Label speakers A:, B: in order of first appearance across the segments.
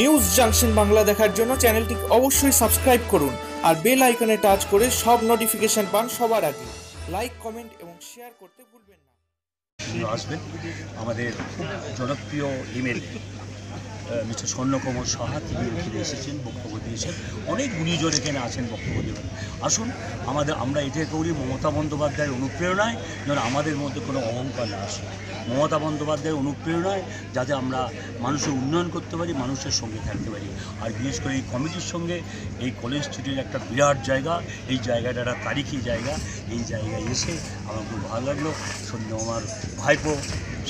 A: News junction Bangla দেখার জন্য চ্যানেলটি অবশ্যই সাবস্ক্রাইব করুন আর বেল আইকনে টাচ করে সব নোটিফিকেশন পান সবার আগে। লাইক কমেন্ট এবং শেয়ার করতে ভুলবেন না।
B: আসবেন। আমাদের খুব জনপ্রিয় এমএলএ মিস্টার স্বর্ণকমল সাহা, তিনি এখানে এসেছেন, বক্তব্য দিয়েছেন। অনেক গুণীজন এখানে আছেন বক্তব্য দেবেন। আসুন, আমাদের, আমরা এটা করি, মমতা বন্দ্যোপাধ্যায়ের অনুপ্রেরণায়, যেন আমাদের মধ্যে কোনো অহংকার না আসে। মমতা বন্দ্যোপাধ্যায়ের অনুপ্রেরণায়, যাতে আমরা মানুষের উন্নয়ন করতে পারি, মানুষের সঙ্গে থাকতে পারি। আর বিশেষ করে এই কমিটির সঙ্গে, এই কলেজ স্ট্রিটের একটা বিরাট জায়গা, এই জায়গাটা একটা তারিখি জায়গা, এই জায়গায় এসে আমার খুব ভালো লাগল। সন্ধ্যে আমার ভাইপো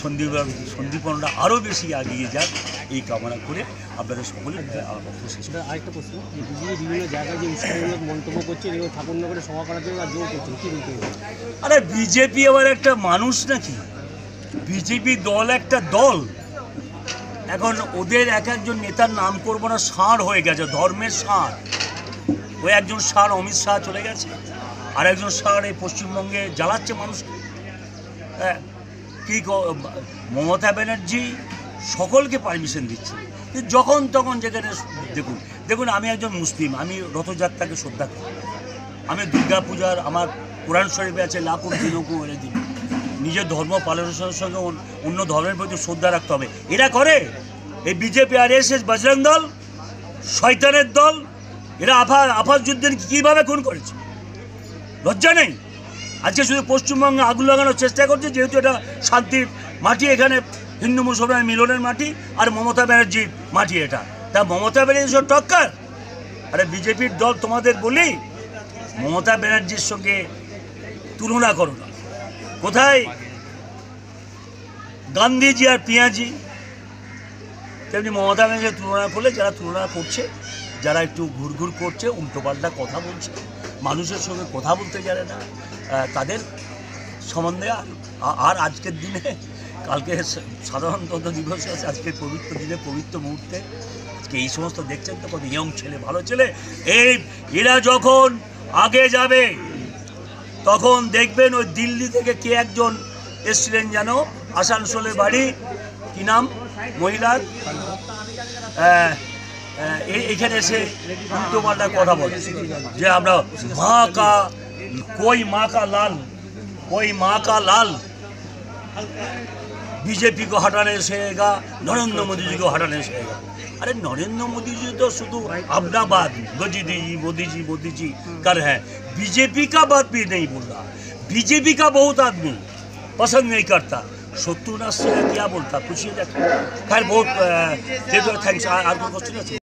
B: সন্দীপ সন্দীপনরা আরও বেশি এগিয়ে যাক এই কামনা করে আপনাদের সকলে
C: আরেকটা প্রশ্ন। বিজেপি বিভিন্ন জায়গায় যে উস্কানিমূলক মন্তব্য করছে যেগুলো ঠাকুরনগরে সভা করার জন্য জোর করছেন কি বলতে
B: আরে বিজেপি আবার একটা মানুষ নাকি? বিজেপি দল একটা দল। এখন ওদের এক একজন নেতার নাম করব না ষাঁড় হয়ে গেছে ধর্মের ষাঁড়। ওই একজন ষাঁড় অমিত শাহ চলে গেছে। আর একজন ষাঁড় এই পশ্চিমবঙ্গে জ্বালাচ্ছে মানুষকে। হ্যাঁ, কি মমতা ব্যানার্জি সকলকে পারমিশন দিচ্ছে। যখন তখন যেখানে দেখুন দেখুন, আমি একজন মুসলিম, আমি রথযাত্রাকে শ্রদ্ধা করি। আমি দুর্গা পূজার আমার কোরআন শরীফে আছে লাকুম দিনকু দিন। নিজের ধর্ম পালনের সঙ্গে সঙ্গে অন্য- ধর্মের প্রতি শ্রদ্ধা রাখতে হবে। এরা করে। এই BJP R S S Bajrang Dal, শয়তানের দল, এরা আফা আফাজ যুদ্ধের কীভাবে খুন করেছে? লজ্জা নেই। আজকে শুধু পশ্চিমবঙ্গে আগুন লাগানোর চেষ্টা করছে, যেহেতু এটা শান্তির মাটি, এখানে হিন্দু মুসলমান মিলনের মাটি আর মমতা ব্যানার্জির মাটি এটা। তা মমতা ব্যানার্জি সব টক্কর? আরে বিজেপির দল তোমাদের বলি মমতা ব্যানার্জির সঙ্গে তুলনা করো না। কোথায়? গান্ধীজি আর পিঁয়াজি। তেমনি মমতা ব্যানার্জির তুলনা করলে, যারা তুলনা করছে, যারা একটু ঘুরঘুর করছে, উল্টোপাল্টা কথা বলছে মানুষের সঙ্গে কথা বলতে জানে না তাদের সম্বন্ধে আর- আজকের দিনে, কালকে সা- সাধারণতন্ত্র দিবস আছে আজকের পবিত্র দিনে, পবিত্র মুহূর্তে, আজকে এই সমস্ত দেখছেন তো কত ইয়ং ছেলে, ভালো ছেলে, এই এরা যখন আগে যাবে, তখন দেখবেন ওই দিল্লি থেকে কে একজন এসছিলেন যেন আসানসোলে বাড়ি, কি নাম? মহিলার? এখানে এসে উল্টো পাল্টা কথা বলে যে আমরা মা কা কই মা কা লাল কই মা কা লাল बीजेपी को हटाने से आएगा नरेंद्र मोदी जी को हटाने से आएगा अरे नरेंद्र मोदी जी तो शुद्ध अपना बात मोदी जी मोदी जी मोदी जी कर है बीजेपी का बात भी नहीं बोल रहा बीजेपी का बहुत आदमी पसंद नहीं करता सत्तूर अस्सी हथियार बोलता पूछिए खैर बहुत दे दो थैंक्स आगे क्वेश्चन